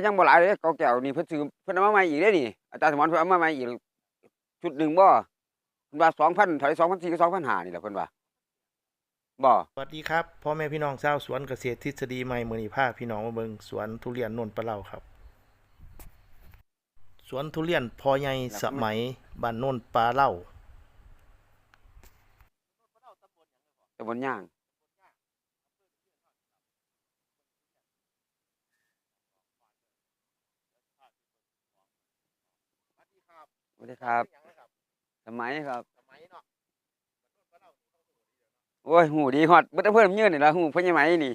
ยังบ่หลายเลยเกาแก้วนี่เพิ่นซื้อเพิ่นเอามาใหม่อีกเด้นี่อาจารย์สมรเพิ่นเอามาใหม่อีกชุดหนึ่งบ่เพิ่นว่า2,000เท่าไหร่2,400กับ2,500นี่แหละเพิ่นว่าบ่สวัสดีครับพ่อแม่พี่น้องชาวสวนเกษตรทฤษฎีใหม่มือนีพาพี่น้องมาเบิงสวนทุเรียนนนปลาเล่าครับ สวนทุเรียนพอใหญ่สมัยบ้านโนนปลาเล่าตะบนย่าง สวัสดีครับสมัยครับโอ้ยหูดีฮอดเบิดแต่เพิ่นยืนนี่ล่ะหูเพิ่นยังไหมนี่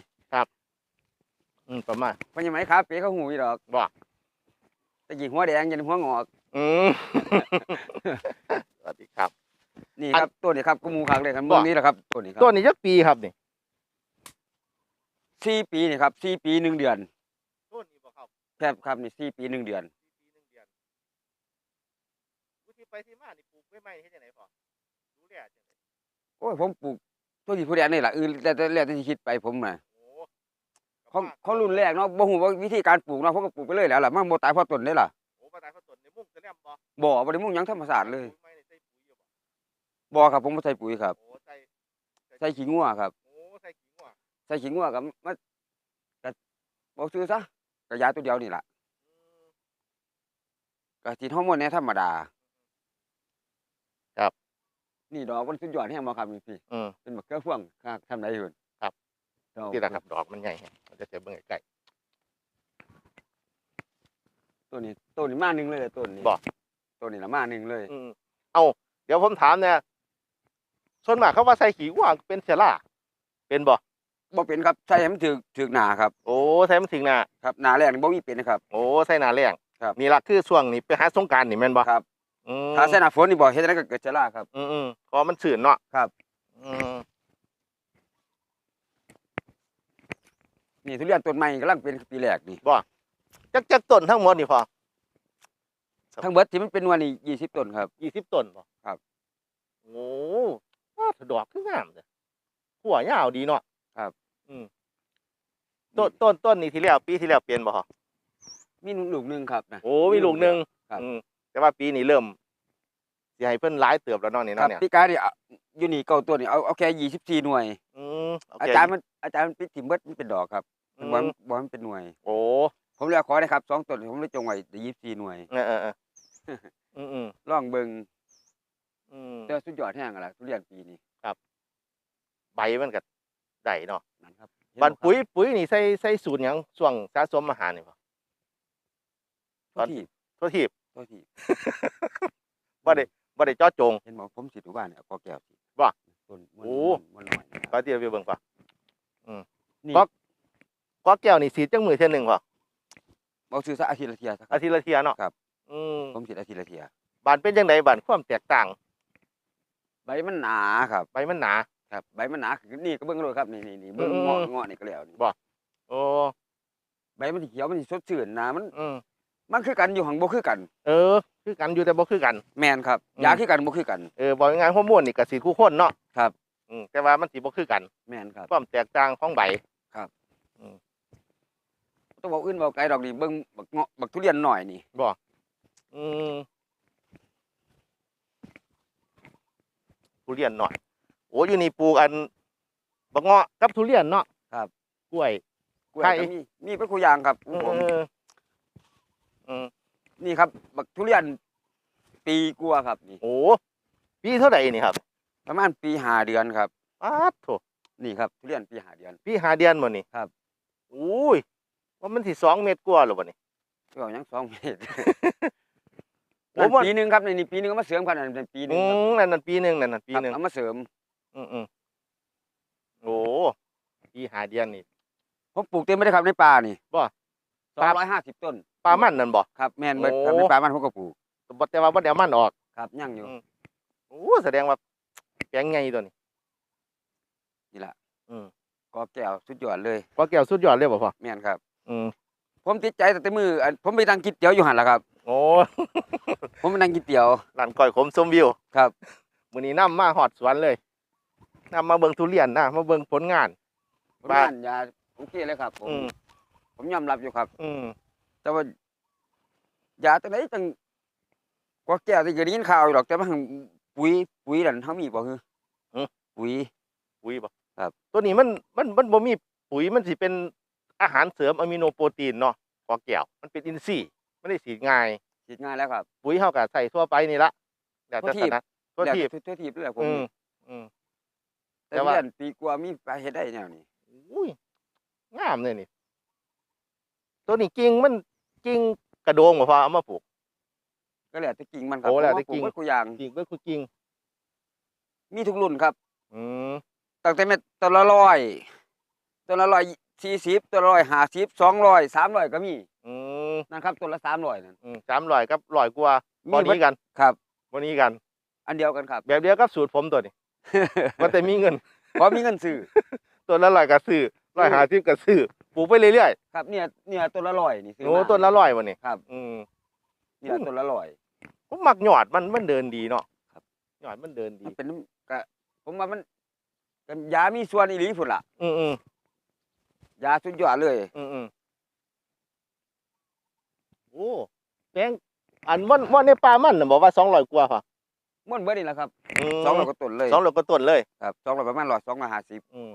อืมประมาณเพิ่นยังไหมคาเฟ่เขาหูอยู่ดอกบ่ตะกี้หัวแดงยันหัวงอกอืมสวัสดีครับ นี่อันครับตัวนี้ครับกูมูคักเลยครับบ่เบิ่งนี้แหละครับตัวนี้ครัต้นบนี้จักปีครับนี่สี่ปีนี่ครับสี่ปีหนึ่งเดือนต้นนี้บ่ครับแคบครับนี่สี่ปีหนึ่งเดือนปีหนึ่งเดือนวิธี ไปที่มานี่ปลูกไม่ไหม้เฮ็ดจังไดพอดูแลจังไดโอ้ยผมปลูกตัวที่ผู้แดงนี่แหละอื่นแต่แต่แล้วแต่ที่คิดไปผมน่ะโอ้เขาเขารุ่นแรกเนาะบ่ฮู้ว่าวิธีการปลูกเนาะผมก็ปลูกไปเลยแล้วล่ะมันบ่ตายเพราะต้นได้ล่ะโอ้ปลาตายเขาต้นในมุ้งจะแลมบ่บ่บ่ได้มุ่งหยังธรรมชาติเลยปลูกไม่ได้ใส่ปุ๋ยอยู่บ่บ่ครับผมบ่ใส่ปุ๋ยครับโอ้ใส่ใส่ขี้งัวครับโอ้ใส่ขี้งัวใส่ขี้งัวกับมาก็บ่ซื้อซะก็ยาตัวเดียวนี่ล่ะอืมก็ฉีดฮอร์โมนเนี่ยธรรมดาครับ นี่ดอกมันสุดยอดแฮงบ่ครับนี่พี่อืมเป็นมะเขือพวงครับทำได้อยู่ครับ ดอกที่ละครับดอกมันใหญ่แฮะมันจะเสียเบิ่งใกล้ตัวนี้ตัวนี้มาหนึงเลยต้นนี้บ่ตัวนี้ละมาหนึงเลยๆอืมเอาเดี๋ยวผมถามเนี่ยส่วนมากเขาว่าใส่ขี้วัวเป็นเชื้อราเป็นบ่บ่เป็นครับใส่ให้มันถึกถึกหนาครับ โอ้ใส่มันถึงหน้าครับหนาแรกนี่บ่มีเป็นนะครับ โอ้ใส่หน้าแรงครับ นี่ล่ะคือช่วงนี้ไปหาสงกรารนี่แม่นบ่ครับอืม ถ้าใส่หน้าฝนนี่บ่เฮ็ดจังไดก็เกิดเชื้อราครับ อืมอืมเพอมันชื้นเนาะครับอืมนี่ทุเรียนต้นใหม่กำลังเป็นปีแรกนี่จักจักต้นทั้งหมดนี่พอทั้งเบิดที่มันเป็นหนวนนี่20ต้นครับยี่สิบต้นบ่ครับโอ้ว้าวดอกคืองามเด้อหัวยาวดีเนาะครับ อืมต้นต้นต้นนี้ที่แล้วปีที่แล้วเปลี่ยนบ่ฮะมีลูกหนึงครับนะโอ้มีลูกหนึงครับอืม แต่ว่าปีนี้เริ่มสิให้เพิ่นหลายเติบแล้วเนาะนี่ครัเนาะบเนี่ยปีกายนี่เอาอยู่นี่เก้าตัวนี่เอาเอาแค่24หน่วย อืมโเคอาจารย์มันอาจารย์มันปิดถิ่มเบิดมันเป็นดอกครับอืมันมบ่บ่มันเป็นหน่วย โอ้ผมเลยขอได้ครับสองต้นผมเลยจงไว้ได้24หน่วย เออเออเอออืมอืมลองเบิ่งอืมแต่สุดยอดแห้งอะล่ะทุเรียนปีนี้ใบมันก็ได้เนาะนั่นครับบันปุ๋ยปุ๋ยนี่ใส่ใส่สูตรหยังช่วงสะสมอาหารนี่บ่ตัวที่ทั่วทีบ ตัวที่บ่ได้บ่ได้เจาะจง เห็นบอกผมสิทุกบ้านเนี่ยเอากอแก้วสิว่าต้นมันโอ้ มันหน่อยนะคก็รับที่เราไปเบิ่งป่ะ นี่ ก็ ก็แก้วนี่สีดจังมือเท่ยหนึงบ่บอกซื้อซะอาทิตย์ละเทียซะคอารับทิตย์ละเที่ยเนาะครับ อืมผมสิอาทิตย์ละเทียบานเป็นจังไดบานความแตกต่างใบมันหนาครับ ใบมันหนา ครับ ใบมันหนาคือนี่ก็เบิ่งเลยครับนี่นี่นี่เบิ่งอืม เงาะเงาะนี่ก็แล้วนี่บ่โอ้ใบมันสิเขียวมันสิสดชื่นหนามันอืม มันคือกันอยู่หังบ่คือกัน เออ คือกันอยู่แต่บ่คือกัน แม่นครับอืมยาคือกันบ่คือกัน เออบอกง่ายๆฮอร์โมนนี่ก็สิคู่คนเนาะครับอืมแต่ว่ามันสิบ่คือกันแม่นครับ ความแตกต่างของใบต้องบอกอื่นบอกไกลดอกนี่เบิ่งบักเงาะบักทุเรียนหน่อยนี่อืมทุเรียนหน่อย โอ้อยู่นี่ปลูกอันบักเงาะกับทุเรียนเนาะครับ กล้วย กล้วยไข่ก็มีมีเป็นคู่อย่างครับอืมผมอืม นี่ครับบักทุเรียนปีกลัวาครับนี่ โอ้ปีเท่าไหร่นี่ครับประมาณปีห้าเดือนครับ อ้าดโถนี่ครับทุเรียนปีห้าเดือน ปีหาเดือนบ่นี่ครับ อุ้ยว่ามันสิสองเมตรกว่าหรือบ่นี่ก็ยังสองเมตรโอ้นั่นมัน ปีหนึ่งครับในนี่ปีหนึ่งเอามาเสริมครับนั่นเป็นปีหนึ่อืงครับมนั่นนั่นปีหนึ่งนั่นนั่นปีครับหนึ่งเอามาเสริมอืมอืมโอ้ปีหาเดือนนี่ ผมปลูกเต็มไม่ได้ครับในป่านี่บ่ สองร้อยห้าสิบต้นปลามันนั่นบ่ ครับแม่นเบิดครับโอ้ในป่ามันผมก็ปลูกบ่แต่ว่าบ่ได้เอามันออกครับย่างอยู่อืมโอ้แสดงว่าแปลงไงตัวนี้นี่แหละอืมกอแก้วสุดยอดเลย พอแก้วสุดยอดเลยบ่พ่อแม่นครับ อืมผมติดใจแต่มืออันผมไปนั่งกินเตี๋ยวอยู่หันละครับ โอ้ ผมไปนั่งกินเตี๋ยว ร้านก้อยขมชมวิวครับ มื้อนี้นำมาฮอดสวนเลยนำมาเบิ่งทุเรียนนะมาเบิ่งผลงาน ผมบ้าบ้านยาโอเคเลยครับผมอืม ผมยอมรับอยู่ครับ อืมแต่ว่ายาตัวไหนจังกว่าแก้วที่เคยได้ยินข่าวอยู่หรอกแต่ว่าหั่นปุ๋ยปุ๋ยนั่นเฮามีบ่คือปุ๋ย ปุ๋ยบ่ครับ ตัวนี้มันมันมันบ่มีปุ๋ยมันสิเป็นอาหารเสริมอะมิโนโปรตีนเนาะกอแก้วมันเป็นอินทรีย์มันได้สีดง่าย ฉีดง่ายแล้วครับ ปุ๋ยเฮาก็ใส่ทั่วไปนี่ละแล้วแต่ทั่วทีถบนัดทั่วทีบแล้วทั่วทีบเลยผมอืมอืม แต่แต่ว่าว่าปีกว่ามีไปเฮ็ดได้แนวนี้อุ้ยงามเลยนี่ ตัวนี้กิ่งมันกิ่งกระโดงบ่พอเอามาปลูก ก็แล้วแต่กิ่งมันครับโอ้แล้วเพแต่ราะากิ่งปลูกไว้กูอย่าง กิ่งก็คือกิ่งมีทุกรุ่นครับ อืมตั้งแต่เม็ดตัวละร้อยตัวละร้อยสี่สิบตัวละร้อยห้าสิบสองร้อยสามร้อยก็มีอืมนั่นครับตัวละสามร้อยนั่นอืมสามร้อยกับร้อยกว่ามีพอเบินี้ดกันครับพอนี้กัน อันเดียวกันครับ แบบเดียวกับสูตรผมตัวนี้ ว่าแต่มีเงิน เพราะมีเงินซื้อ ตัวละร้อยก็ซื้อร้อยห้าสิบก็ซื้อ ปลูกไปเรื่อยครับเนี่ยเนี่ยตัวละร้อยนี่ซื้ๆอโอ้มาต้นละร้อยวันนี้ครับอืม เนี่ยตัวละร้อย ผมมักหยอดมันมันเดินดีเนาะครับ หยอดมันเดินดี มันเป็นน้ำก็ผมว่ามันก็ยามีส่วนอีหลีพุ่นล่ะอืมอืมยาสุดยอดเลย อืมอืมโอ้แตงอันมันมันในป่ามันน่ะบอกว่าสองร้อยกว่าค่ะม่วนเบิดนี่แหละครับมสองร้อยกว่าต้นเลยสองร้อยกว่าต้นเลย ครับสองร้อยประมาณร้อยสองร้อยห้าสิบ อืม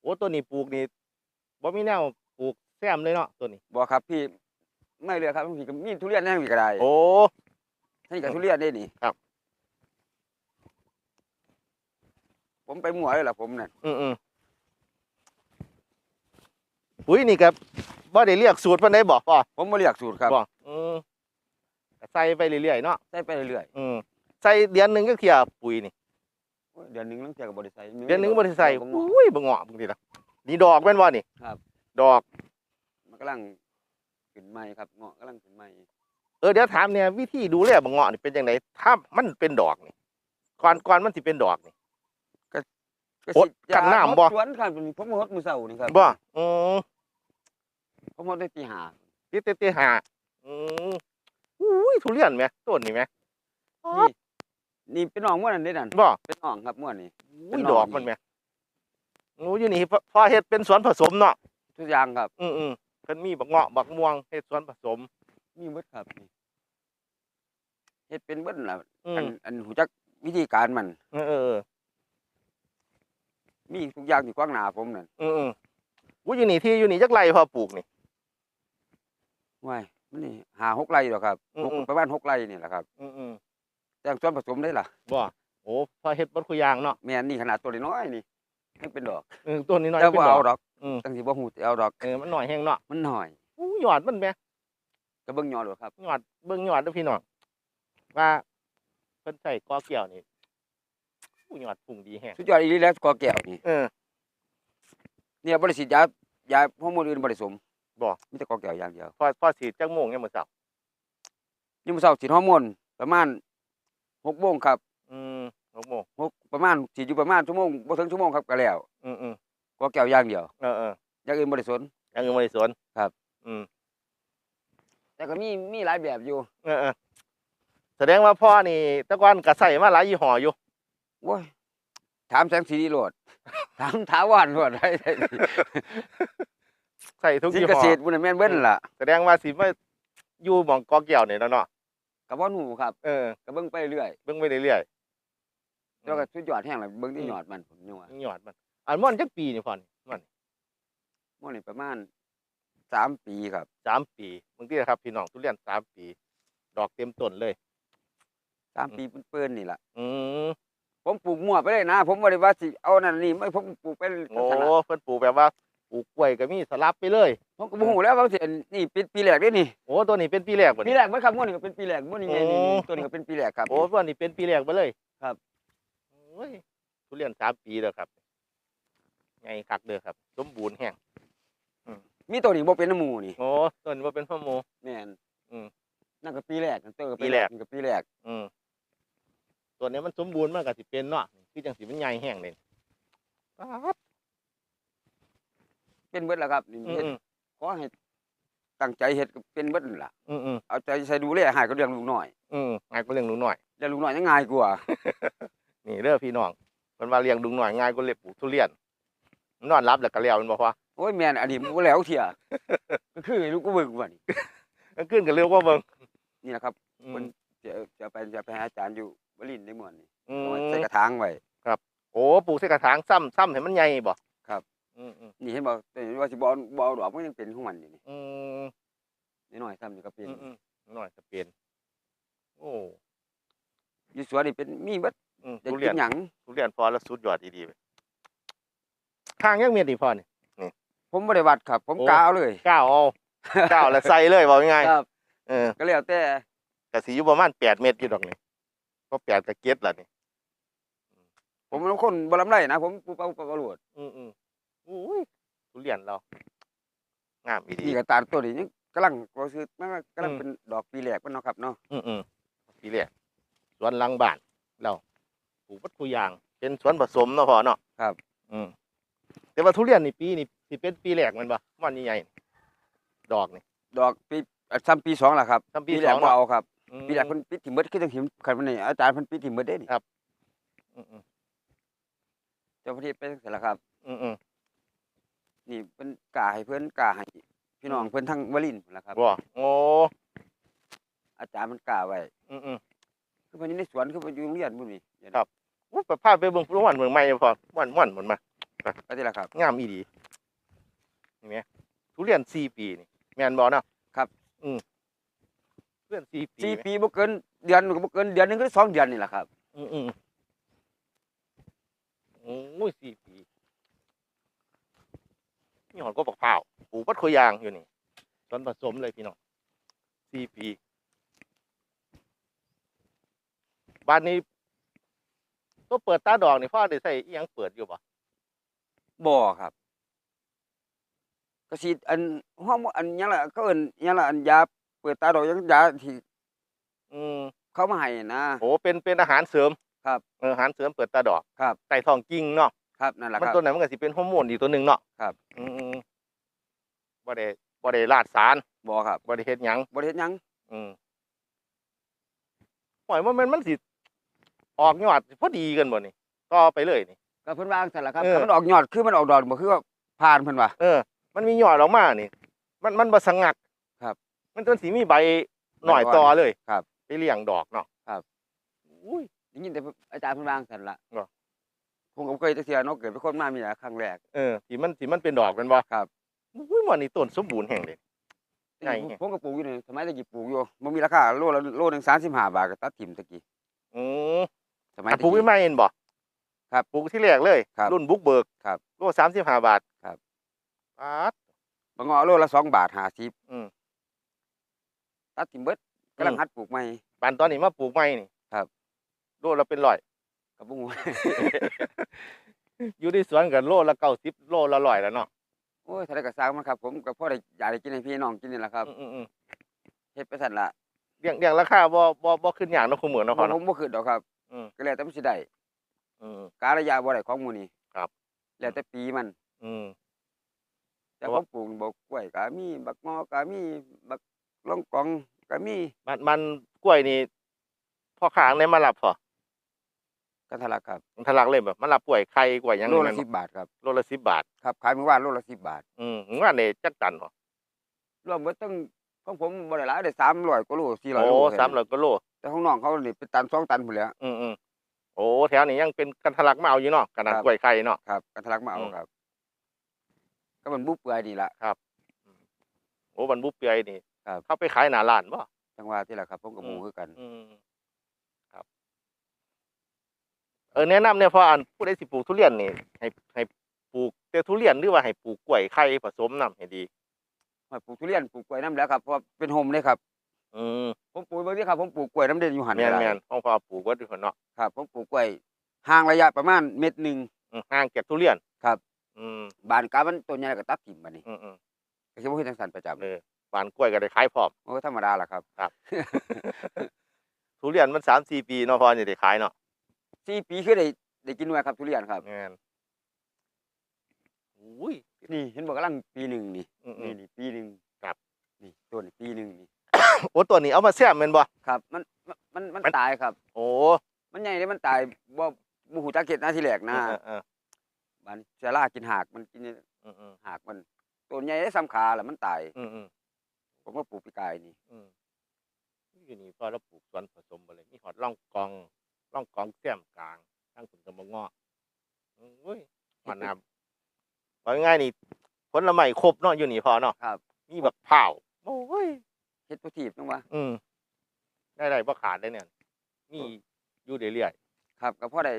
โอ้ตัวนี้ปลูกนี่บ่มีแนว ปลูกแซมเลยเนาะตัวนี้ บอกครับพี่ไม่เลยครับพี่ก็มีทุเรียนแน่พี่ก็ได้โอ้นี่กับทุเรียนได้นี่ครับ ผมไปมั่วเลยล่ะผมนั่นอืมอืมปุ๋ยนี่ครับบ่ได้เรียกสูตรปานใดบอกป่ะผมบ่เรียกสูตรครับบอกอืมก็ใส่ไปเรื่อยๆเนาะใส่ไปเรื่อยอืมใส่เดือนหนึงก็เที่ยปุ๋ยนี่ ๆโอ้ยเดือนหนึงต้องเจอกับบริษัท เดือนหนึงบ่ได้ใส่ผมอุ้ยบ่เหงาะบางทีละนี่ดอกแม่นบ่นี่ครับ ดอก มันกำลังขึ้นใหม่ครับเงาะกำลังขึ้นใหม่เออเดี๋ยวถามเนี่ยวิธีดูแลบ่เหงาะนี่เป็นจังไดถ้ามันเป็นดอกนี่ก่อนก่อนมันสิเป็นดอกนี่ ก็หดสิกันน้ำบ่หดสวนครับผมมาหดมื้อเช้านี่ครับบ่อืมผมหดได้ตีห้าติเตติหาอืมอุ้ยทุเรียนไหมต้นนี่ไหมนี่นี่เป็นน้องม่วนนั่นเด้นั่นบ่เป็นน้องครับม่วนนี่เป็อุ้ยนหนดองอกมันนี่ไหมโอ้อยู่นี่พอพอเฮ็ดเป็นสวนผสมเนาะ ทุกอย่างครับ อืมอืมเพิ่นมีบักเงาะบักม่วงเฮ็ดสวนผสม มีเบิดครับนี่เฮ็ดเป็นเบิดล่ะอือัมนอันหูจักวิธีการมันเออเออเออมีทุกอย่างที่กว้างหน้าผมนั่นอืมอืมอุ้ยอยู่นี่ที่อยู่นี่จักไรพอปลูกนี่ ว้ายมันนี่หาหกไร่ดอกครับอืมหกอืม ประมาณหกไร่นี่แหละครับ อืมอืมแต่ส่วนผสมได้ล่ะ บ่โอ้พอเฮ็ดบ่คุยางเนาะแม่นนี่ขนาดตัวน้อยๆนี่ ยังเป็นดอกเออต้นนี้น้อยแต่เป็นว่าดอเอากดอกอืมตั้งสิบ่ฮู้สิเอาดอกเออมันหน่อยแห้งเนาะมันน้อยอู้ยอดมันแหม ก็เบิ่งยอดโลดครับยอดเบิ่งยอดเด้อพี่น้องว่าเพิ่นใส่กอเกี่ยวนี่อู้ยอดพุ่งดีแฮงสุดยอดอีหลีแล้วกอแก้วนี่เออ เนี่ยบ่ได้ฉีดยายาฮอร์โมนอื่นบ่ได้สมบ่ มีแต่กอแก้วอย่างเดียวพอพอสีดจักโมงยังมื้อเช้านี่มื้อเช้าฉีดฮอร์โมนประมาณ6โมงครับ อืม6โมงหกประมาณฉีดอยู่ประมาณชั่วโมงบ่ถึงชั่วโมงครับก็แล้วอืมอืมกอแก้วอย่างเดียวเออเอออย่างอื่นบ่ได้สนยังอื่นบ่ได้สนครับ อืมแต่ก็มีมีหลายแบบอยู่ เออเออแสดงว่าพ่อนี่แต่ก่อนก็ใส่มาหลายยี่ห้ออยู่โอ้ยถามแสงสีดีโลดถามถาวรโลดได้ได้ใส่ทุกสิยี่เกห้อษตรบุญแม่นเบิ้นล่ะแสดงว่าสิมาอยู่หม่องกอเกี่ยวนี่แล้วเนาะกับว่าหนูครับ เออก็เบิ่งไปเรื่อยเบิ่งไปเรื่อยๆ แล้วก็สุดยอดแห้งเลยเบิ่งที่อืมยอดมันผมยังว่าอืมยอดมันอันม่อนจักปีนี่พ่อนี่ม่อนมันนี่ประมาณสามปีครับสามปีบางทีนะครับ พี่น้องทุเรียนสามปี ดอกเต็มต้นเลยสามปีเปิ้นๆนี่ล่ะอืมผมปลูกมั่วไปเลยนะ ผมบ่ได้ว่าสิเอานั่นนี่ไม่ผมปลูกไปโอ้ขนาดเพิ่นปลูกแบบว่าปลูกกล้วยก็มีสลับไปเลยผมก็บ่ฮู้แล้วว่าสิอันนี่ปีปีแรกเด้นี่โอ้ตัวนี้เป็นปีแรกบ่ปีนี่แรกเบิดครับม่วนนี่ก็เป็นปีแรกม่วนนี่ไงนี่โอ้นี่ตัวนี้ก็เป็นปีแรกครับโอ้ตัวนี้เป็นปีแรกไปเลยครับโอ้ยทุเรียนสามปีแล้วครับไงคักเด้อครับ สมบูรณ์แห้งมีตัวนี้บ่เป็นน้ำหมูนี่โอ้ต้นว่าเป็นพ่อโมแม่นอืมนั่นก็ปีแรกนั่นตัวก็ปีแรกนี่ก็ปีแรก อืมตัวนี้มันสมบูรณ์มากกับสิเป็นเนาะคือจังสิมันใหญ่แห้งเลยป๊าดเป็นเบิดแล้วครับนี่อืมเฮ็ดอืมขอให้ตั้งใจเฮ็ดก็เป็นเบิดนั่นล่ะอืมอืมเอาใจใส่ดูแลให้ก็เรื่องลูกน้อย อืมง่ายกว่าเลี้ยงลุงหน่อยเรื่องลูกน้อยยังง่ายกว่า นี่เด้อพี่น้องมันว่าเลี้ยงลุงหน่อยง่ายกว่าเลี้ยงปลูกทุเรียนมันนอนรับแล้วก็แล้วมันบอกว่าโอ้ยแม่นอันนี้บ่แล้วเที่ยก็คือให้ลูกก็เบิ่งว่านี่กลางคืนก็เร็วกว่าเบิ่งนี่แหละครับอืเพิ่มนจะจะไปจะไปหาอาจารย์อยู่วลินทร์ในเมืองนี่อืเอาไว้มใส่กระถางไว้ โอ้ปลูกใส่กระถางซ้ำซ้ำให้มันใหญ่บ่ครับ อืมอืมนี่เห็นบ่แต่ว่าสิบ่เอาบ่เอาดอกมันยังเป็นของมันอยู่นี่อืมน้อยๆซ้ำนี่ก็เป็นอืมอืมหน่อยจะเปลี่ยนโอ้อยู่สวนนี่เป็นมีเบิด อืมอยากทุกิเรียนนหยังทุเรียนพอแล้วสุดยอดดีๆไป ข้างยังเมียดีพอนี่ ผมบ่ได้วัดครับ ผมโอ้กาเอาเลยก้าวเอา ก้าวแล้วใส่เลยบอกง่ายครับ ๆเออก็แล้วแต่กะสีอยู่ประมาณแปดเมตรอยู่ดอกนี่เพราะแปดกะเก็ดละนี่ผมเป็นคนบ่ลำไรนะผมปูเป้าปลาโลดอืมอืมอุ้ยทุเรียนเรางามอีดีนี่ก็ตาลตัวนี้ยังกำลังก็คือมันก็กำลังอืมเป็นดอกปีแรกมันเนาะครับเนาะอืมอืมปีแรกสวนหลังบ้านเราป ลูกวัตถุยาง เป็นสวนผสมเนาะพอเนาะครับ อืมแต่ว่าทุเรียนนี่ปีนี่สิเป็นปีแรกแมันบ่วันใหญ่ๆนี่ดอกนี่ ดอกปีอะซ้ำปีสองล่ะครับซ้ำปีแรกสองบ่เนาะ เอาครับอืม ปีแรกเพิ่นปิดถิ่มเบิดคือจังหิมคันมันนี่อาจารย์เพิ่นปิดถิ่มเบิดเด้นี่อืมอืมเจ้าประเทศไปจังซี่ล่ะครับ อืมอืม นี่เพิ่นกล้าให้เพิ่นกล้าให้พี่น้องอืม เพิ่นทั้งวลินทร์นั่นล่ะครับ บ่โอ้อาจารย์มันกล้าไว้อืมอืม คือเพิ่นอยู่ในสวนคือเพิ่นอยู่โรงเรียนพุ่นนี่เดี๋ยวครับ อู้ไปพาไปเบิ่งผู้วันเมืองใหม่พอม่วนม่วนหมดมาก็ที่ล่ะครับ งามอีดีนี่ไหมทุเรียนสี่ปีนี่แม่นบ่เนาะครับ อืมทุเรียนสี่ปีสี่ไหมปีบ่เกินเดือนก็บ่เกินเดือนหนึงหรือสองเดือนนี่ล่ะครับ อืมอืมโอ้ยสี่ปีนี่หอนก็ปักเผาวปลูกปัดโคยางอยู่นี่ส่วนผสมเลยพี่น้องสี่ปีบ้านนี้ ตัวเปิดตาดอกนี่พ่อได้ใส่อีหยังเปิดอยู่บ่บ่ครับ ก็สิอันห้องอันหยังล่ะเขาเอิ้นหยังล่ะอันยาเปิดตาดอกยังยาที่อืมเขามาให้นะ โอ้เป็นเป็นอาหารเสริมครับเอออาหารเสริมเปิดตาดอกครับไก่ทองกิ้งเนาะครับนั่นแหละมันครับ ตัวไหนมันก็สิเป็นฮอร์โมนอีกตัวหนึ่งเนาะครับ อืมบ่ได้บ่ได้ลาดสารบ่ครับบ่ได้เฮ็ดหยัง บ่ได้เฮ็ดหยังอืมหอยว่ามันมันสิ ออกยอดพอดีกันบ่นี่ต่อไปเลยนี่ ก็เพิ่นว่าจังซั่นล่ะครับเออ ถ้ามันออกยอดคือมันออกดอกบ่คือว่าผ่านเพิ่นว่า เออ มันมียอดออกมานี่ มันมันบ่สงักครับมันต้นสีมีใบหน่อยใบอ่อนต่อเลยครับไปเลี้ยงดอกเนาะครับ อุ้ย ได้ยินแต่อาจารย์เพิ่นว่าจังซั่นล่ะเหรอ ผมก็บ่เคยจะเสียเนาะเกิดเป็นคนมามีแต่ครั้งแรก เออที่มันที่มันเป็นดอกเป็นบ่ครับ อุ้ยมันนี่ต้นสมบูรณ์แห่งเลยใหญ่ไง ผมก็ปลูกอยู่นี่สมัยตะกี้ปลูกอยู่บ่มีราคาโลละโลหนึง35บาทก็ตัดถิ่มตะกี้อือส มัยอันตะปลูกกี้ไม่เห็นบ่ครับปลูกที่แรกเลย ครับรุ่นบุกเบิกครับโลสามสิบห้าบาทครับ ปาด บางงอโลละ2บาท50อืม ตัดถิ่มเบิดกำลังอืมหัดปลูกใหม่บานตอนนี้มาปลูกใหม่นี่ครับ โลละเป็นร้อยก็บ่ฮู้อยู่ในสวนกันโลละเก้าสิบโลละร้อยแล้วเนาะโอ้ยถ้าได้ก็สร้างมันครับ ผมก็พอได้อยากได้กินให้พี่น้องกินนี่แหละครับอืมอืมอืมเฮ็ดไปสั่นละเลี้ยงเลี้ยงราคาบ่บ่บ่ขึ้นอย่างเนาะคุณเหมือนเนาะผพ่อมเนาะบ่ขึ้นดอกครับ อืม ก็แล้วแต่มันสิได้อืม กาลยาบ่ได้ของหมู่นี้ครับ แล้วแต่ปีมัน อืม แต่แต่ผว่า มปลูกบ่กล้วยก็มีบักงอก็มีบักลองกองก็มีมันมันกล้วยนี่พ่อค้าในมารับพอกันทะลักครับมันทะลักเลยแบบมารับกล้วยไข่กล้วยหยังโลนี่ละแม่นสิบ่บบาทครับโลละสิบบาท ครับขายมื้อวานโลละสิบบาทอืมงานนี่จักตันพอรวมเบิดตั้งของผมบ่ได้หลายได้300กว่าโล400โอ้โลสามร้อยกว่าโล แต่ของน้องเขานี่เป็นตันสองตันพุ่นแหล้ว อืมอืมโอ้แถวนี้ยังเป็นกันทะลักมาเอาอยู่เนาะขนาดครับกล้วยไข่เนาะครับกันทะลักมาเอาอืมครับ ก็มันบุบเปื่อยนี่ล่ะโอ้บรรบุเปียนี่ครับเข้าไปขายหน้าร้านบ่จังหว่าที่ล่ะครับผมก็บ่อืมฮู้คือกัน อืมครับ เออแนะนำเนี่ยเพราะอันผู้ใดสิปลูกทุเรียนนี่ให้ให้ปลูกแต่ทุเรียนหรือว่าให้ปลูกกล้วยไข่ผสมน้ำให้ดีว่าปลูกทุเรียนปลูกกล้วยน้ำแล้วครับเพราะว่าเป็นโฮมเลยครับ อืมผมปลูกเบางทีครับผมปลูกกล้วยน้ำเด่นอยู่หันแม่นก็ได้แม่นห้องพอปลูกไว้ด้วยคนเนาะครับผมปลูกกล้วยห่างระยะประมาณเม็ดหนึ่งอืมห่างจากทุเรียนครับ อืมบานกามันต้นใหญ่ก็ตัดถิ่มบัดนี้อืมอืมก็สิบ่เฮ็ดจังซั่นประจำเออหวานกล้วยก็ได้ขายพร้อมโอ้ธรรมดาล่ะครับทุเรียนมันสามสี่ปีเนาะพอจะได้ขายเนาะ4ปีคือได้ได้กินหน่วยครับทุเรียนครับแม่นอุ้ยนี่เห็นบ่กำลังปีหนึ่งนี่อืมอืนี่มนี่ปีหนึ่งครับนี่ต้นนี่ปีหนึ่งนี่ โอ้ตัวนี้เอามาแซ่บแม่นบ่ครับ มันมันมันมันมันตายครับ โอ้มันใหญ่เด้มันตายบ่บ่ฮู้จักเฮ็ดนะทีแรกนะเออเออบัดนี้เชื้อรากินหากมันกินอืมอืมหากมันต้นใหญ่ได้ซ้ำขาแล้วมันตายอืมอืมโอ้ผมก็ปลูกปีกายนี่อืมอยู่นี่พอเราปลูกสวนผสมไปเลยมีหอดร่องกองร่องกองแก้มกลางทั้งผลกระมะงอกเฮ้ยหอดน้ำว่าง่ายๆนี่ผลไม้ครบเนาะอยู่นี่พอเนาะครับมีแบบเผาวโอ้ย เฮ็ดโปรตีฟนึงว่าอืมได้ได้บ่ขาดเลยเนี่ยมีอยู่เรื่อยครับก็พอได้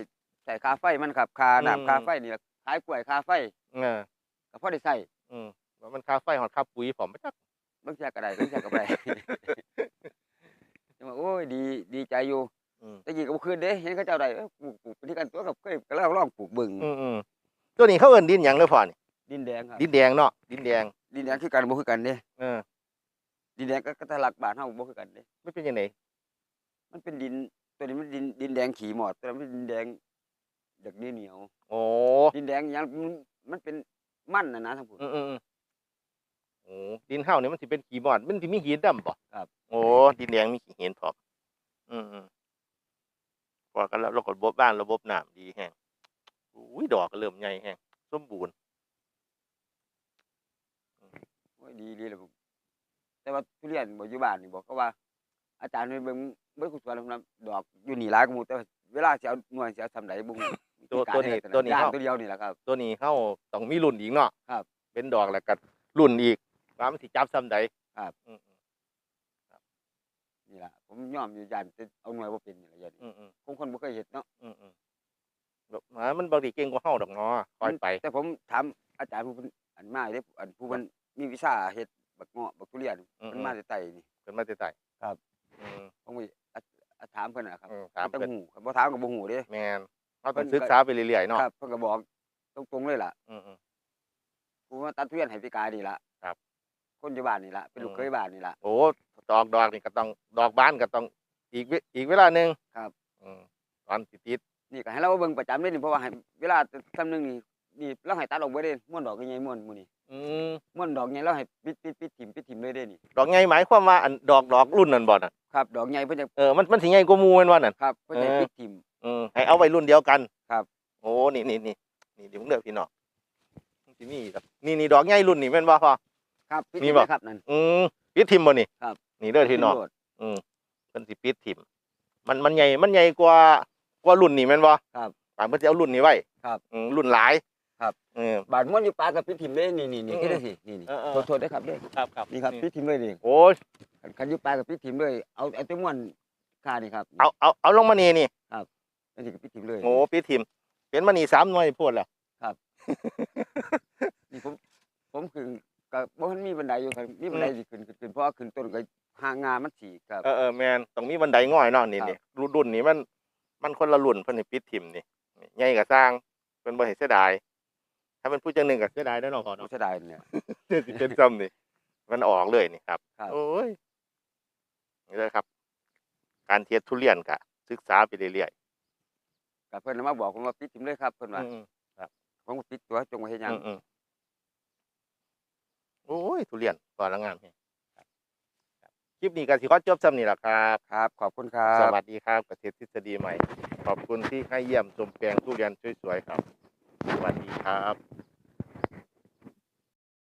ใส่ค่าไฟมันครับค่าอืมน้ำค่าไฟนี่ล่ะขายกล้วยค่าไฟๆเออก็พอได้ใส่อืมว่ามันค่าไฟหอดค่าปุ๋ยผมไม่จักบางเทีก็ได้บางเทีก็บ่ได้จังว่าโอ้ยดีดีใจอยู่อืมแตะกี้ก็บ่คืนเด้เห็นเขาเจ้าได้เอ้ยปลูกปลูกไปที่กันตัวกับเคยก็ลองลองปลูกเบิ่งอืมอืมตัวนี้เขาเอิ้นดินหยังเด้อพ่อนี่ดินแดงครับดินแดงเนาะดินแดงดินแดงคือกันบ่คือกันเด้ เออ ดินแดงก็กตลักบ้านเฮาบ่คือกันเด้ไม่เป็นยังไงมันเป็นดินตัวนี้มันดินดินแดงขี้หมอดตัวนั้นมันดินแดงเด็กเหนียวโอ้ดินแดงอย่างมันมันเป็นมันน่ะนะทั้งพุ่นอืมอืมอืมโอ้ดินเฮานี่มันสิเป็นขี้มอด มันสิมีหินดำบ่ครับ โอ้ดินแดงมีขี้หินพร้อมอืมอืมพอกันแล้วระบบบ้านระบบน้ำดีแฮงอุ้ยดอกก็เริ่มใหญ่แฮงสมบูรณ์โอ้ยดีดีเลยผม แต่ว่าทุเรียนบ่อยู่บ้านนี่บอกก็ว่า อาจารย์ไปเบิ่งเบิ่งกุศลผมนะดอกอยู่นี่หลายกว่าหมู่แต่ว่าเวลาสิเอาหน่วยสิเอาทำไดบ่ฮู้ตัวการตัวนี้เฮ็ดตัวนี้ย่างเฮาตัวเดียวนี่แหละครับ ตัวนี้เฮาต้องมีรุ่นอีกเนาะครับ เป็นดอกแล้วก็รุ่นอีกว่ามันสิจับซ้ำใดครับอืมนี่ล่ะผมยอมอยู่ย่านแต่เอาหน่วยบ่เป็นนี่ล่ะย่านอืมอืมคงคนบ่เคยเฮ็ดเนาะอืมอืมแบบหมามันบางทีเก่งกว่าเฮาดอกเนาะคอยไป แต่ผมถามอาจารย์ผู้เพิ่นอันมาเด้อันผู้เพิ่นมีวิชาเฮ็ด บักเงาะบักทุเรียนอืมเพิ่นมาแต่ไต้นี่เพิ่นมาแต่ไสครับ อืม ผมก็อะอะถามเพิ่นน่ะครับอืมถามต้องเพิ่นฮู้ครับบ่ถามก็บ่ฮู้เด้ แม่นเฮาต้องเพิ่นศึกก็ษาไปเรื่อยๆเนาะครับเพิ่นก็บอกตรงๆเลยล่ะอืมอืมผู้มาตัดทุเรียนให้ปีกายนี่ล่ะครับคนอยู่บ้านนี่ล่ะเป็นลูกอืม เคยบ้านนี่ล่ะโอ้ดอกดอกนี่ก็ต้องดอกบานก็ต้องอีกเวอีกเวลาหนึงครับ อืมตอนสิติดนี่ก็ให้เราเบิ่งประจำเลยนี่เพราะว่าให้เวลาทำนึงนี่นี่เราให้ตัดออกเบิดเด้ม่วนดอกใหญ่ๆม่วนหมู่นี่ อืมม่วนดอกใหญ่เราให้ปิดปิดปิดถิ่มปิดถิ่มเลยเด้นี่ดอกใหญ่หมายความว่าอันดอกดอกรุ่นนั่นบ่น่ะครับ ดอกใหญ่เพิ่นจะเออมันมันสิใหญ่กว่าหมู่แม่นว่านั่น ครับเพิ่นจะเออ ปิดถิ่ม อืมให้เอาไว้รุ่นเดียวกันครับ โอ้นี่นี่นี่นี่เดี๋ยวผมเลือกพี่น้องมันสิมีอีกครับนี่นี่ดอกใหญ่รุ่นนี่แม่นบ่พ่อ ครับปิดมีถิ่มบ่ เลยครับนั่น อืมปิดทิมบ่นี่ครับ นี่เด้อพี่น้องโลดอืมเพิ่นสิปิดทิมมันมันใหญ่มันใหญ่กว่ากว่ารุ่นนี่แม่นบ่ครับ ปานเพิ่นสิเอารุ่นนี้ไว้ครับ อืมรุ่นหลาย ครับเออบาดม่วนอยู่ปลากับปิดถิ่มเลยนี่นี่นี่อืมเฮ็ดได้สินี่นี่เออเออ โทษโทษเด้อครับเด้อครับครับนี่ครับปิดถิ่มเลยนี่โอ้ยคันคันอยู่ปลากับปิดถิ่มเลยเอาเอาแต่ม่วนค่านี่ครับเอาเอาเอาลงมานี่นี่อันนี้ก็ปิดถิ่มเลย โอ้ปิดทิมเป็นมานี่สามหน่วยพูดแล้วนี่ผมผมขึ้นก็บ่ทันมีบันไดอยู่ครับมีบันไดสิขึ้นขึ้นขึ้นเพราะว่าขึ้นต้นก็ห่างงามันสิครับ เออเออแมนต้องมีบันไดง่อยเนาะนี่ครับนี่รุ่นรุ่นนี้มันมันคนละรุ่นเพิ่นให้ปิดทิมนี่นี่ใหญ่ก็สร้างเพิ่นบ่ให้เสียดาย ถ้าเป็นผู้จังหนึ่งก็เสียดายได้อเนาะพ่อบ่เนาะเสียดายเนี่ยเสียสิเป็นซ้ำนี่มันออกเลยนี่ครับ ครับ โอ้ยนี่เลยครับ การเทียดทุเรียนก็ศึกษาไปเรื่อยก็เพิ่นน่ะมาบอกผมว่าปิดถิ่มเลยครับเพิ่นๆว่าอืมผมก็ปิดตัวจงไว้เฮ็ดหยังอืมอืมโอ้ยทุเรียนก่อนละงามแฮงครับครับคลิปนี้ก็สิขอจบซ้ำนี่ล่ะครับ ครับ ขอบคุณครัสบวัสดีครับเกษตรทฤษฎีใหม่ ขอบคุณที่ให้เยี่ยมชมแปลงทุเรียนสวยๆครับ สวัสดีครับ